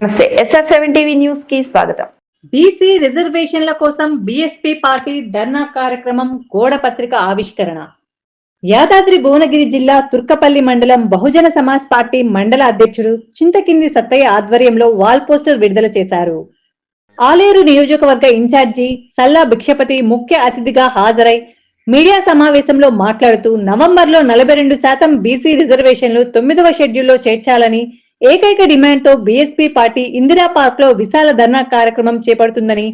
నమస్తే SR seven TV న్యూస్కి స్వాగతం. బీసీ రిజర్వేషన్ల కోసం బీఎస్పీ పార్టీ ధర్నా కార్యక్రమం గోడ పత్రిక ఆవిష్కరణ. యాదాద్రి భువనగిరి జిల్లా తుర్కపల్లి మండలం బహుజన సమాజ్ పార్టీ మండల అధ్యక్షుడు చింతకింది సత్తయ్య ఆధ్వర్యంలో వాల్ పోస్టర్ విడుదల చేశారు. ఆలేరు నియోజకవర్గ ఇన్ఛార్జి సల్లా భిక్షపతి ముఖ్య అతిథిగా హాజరై మీడియా సమావేశంలో మాట్లాడుతూ నవంబర్లో నలభై రెండు శాతం బీసీ రిజర్వేషన్లు తొమ్మిదవ షెడ్యూల్లో చేర్చాలని ఏకైక డిమాండ్తో బీఎస్పీ పార్టీ ఇందిరా పార్క్లో విశాల ధర్నా కార్యక్రమం చేపడుతుందని.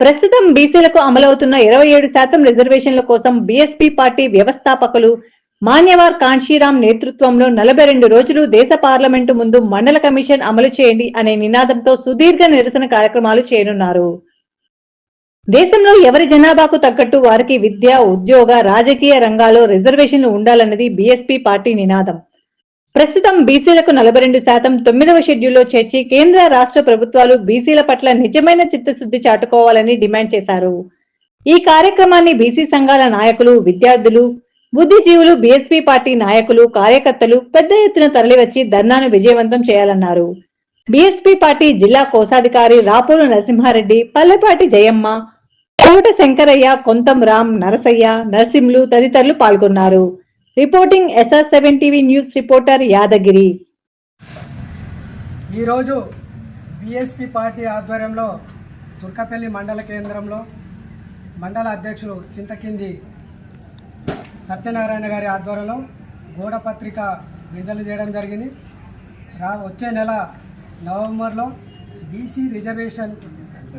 ప్రస్తుతం బీసీలకు అమలవుతున్న ఇరవై ఏడు శాతం రిజర్వేషన్ల కోసం బీఎస్పీ పార్టీ వ్యవస్థాపకులు మాన్యవార్ కాంశీరామ్ నేతృత్వంలో నలభై రెండు రోజులు దేశ పార్లమెంటు ముందు మండల కమిషన్ అమలు చేయండి అనే నినాదంతో సుదీర్ఘ నిరసన కార్యక్రమాలు చేయనున్నారు. దేశంలో ఎవరి జనాభాకు తగ్గట్టు వారికి విద్య ఉద్యోగ రాజకీయ రంగాల్లో రిజర్వేషన్లు ఉండాలన్నది బీఎస్పీ పార్టీ నినాదం. ప్రస్తుతం బీసీలకు నలభై రెండు శాతం తొమ్మిదవ షెడ్యూల్లో చేర్చి కేంద్ర రాష్ట్ర ప్రభుత్వాలు బీసీల పట్ల నిజమైన చిత్తశుద్ధి చాటుకోవాలని డిమాండ్ చేశారు. ఈ కార్యక్రమాన్ని బీసీ సంఘాల నాయకులు విద్యార్థులు బుద్ధిజీవులు బీఎస్పీ పార్టీ నాయకులు కార్యకర్తలు పెద్ద ఎత్తున తరలివచ్చి ధర్నాను విజయవంతం చేయాలన్నారు. బీఎస్పీ పార్టీ జిల్లా కోశాధికారి రాపూరు నరసింహారెడ్డి పల్లెపాటి జయమ్మ కోట శంకరయ్య కొంతం రామ్ నరసయ్య నరసింహులు తదితరులు పాల్గొన్నారు. Reporting SR seven TV news reporter Yadagiri. ఈరోజు బీఎస్పీ పార్టీ ఆధ్వర్యంలో తుర్కపల్లి మండల కేంద్రంలో మండల అధ్యక్షులు చింతకింది సత్యనారాయణ గారి ఆధ్వర్యంలో గోడ పత్రిక విడుదల చేయడం జరిగింది. రా వచ్చే నెల నవంబర్లో బీసీ రిజర్వేషన్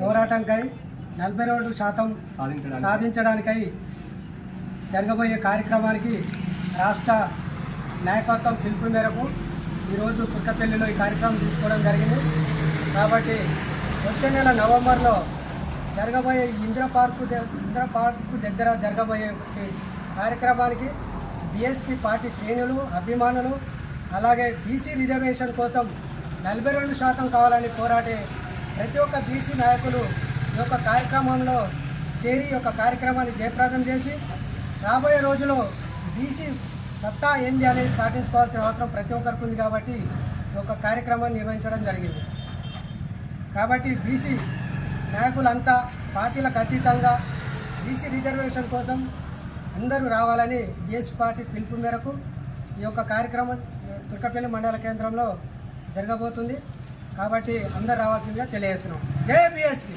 పోరాటంకై నలభై రెండు శాతం సాధించడానికై జరగబోయే కార్యక్రమానికి రాష్ట్ర నాయకత్వం పిలుపు మేరకు ఈరోజు తుర్కపల్లిలో ఈ కార్యక్రమం తీసుకోవడం జరిగింది. కాబట్టి వచ్చే నెల నవంబర్లో జరగబోయే ఇంద్ర పార్కు ఇంద్ర పార్కు దగ్గర జరగబోయే కార్యక్రమానికి బీఎస్పీ పార్టీ శ్రేణులు అభిమానులు అలాగే బీసీ రిజర్వేషన్ కోసం నలభై రెండు శాతం కావాలని పోరాడే ప్రతి ఒక్క బీసీ నాయకులు ఈ యొక్క కార్యక్రమంలో చేరి ఒక యొక్క కార్యక్రమాన్ని జయప్రదం చేసి రాబోయే రోజుల్లో బీసీ సత్తా ఏంది అనేది సాధించుకోవాల్సిన అవసరం ప్రతి ఒక్కరికి ఉంది కాబట్టి ఈ యొక్క కార్యక్రమాన్ని నిర్వహించడం జరిగింది. కాబట్టి బీసీ నాయకులంతా పార్టీలకు అతీతంగా బీసీ రిజర్వేషన్ కోసం అందరూ రావాలని బీఎస్పీ పార్టీ పిలుపు మేరకు ఈ యొక్క కార్యక్రమం తుర్కపల్లి మండల కేంద్రంలో జరగబోతుంది. కాబట్టి అందరు రావాల్సిందిగా తెలియజేస్తున్నాం. జై బీఎస్పీ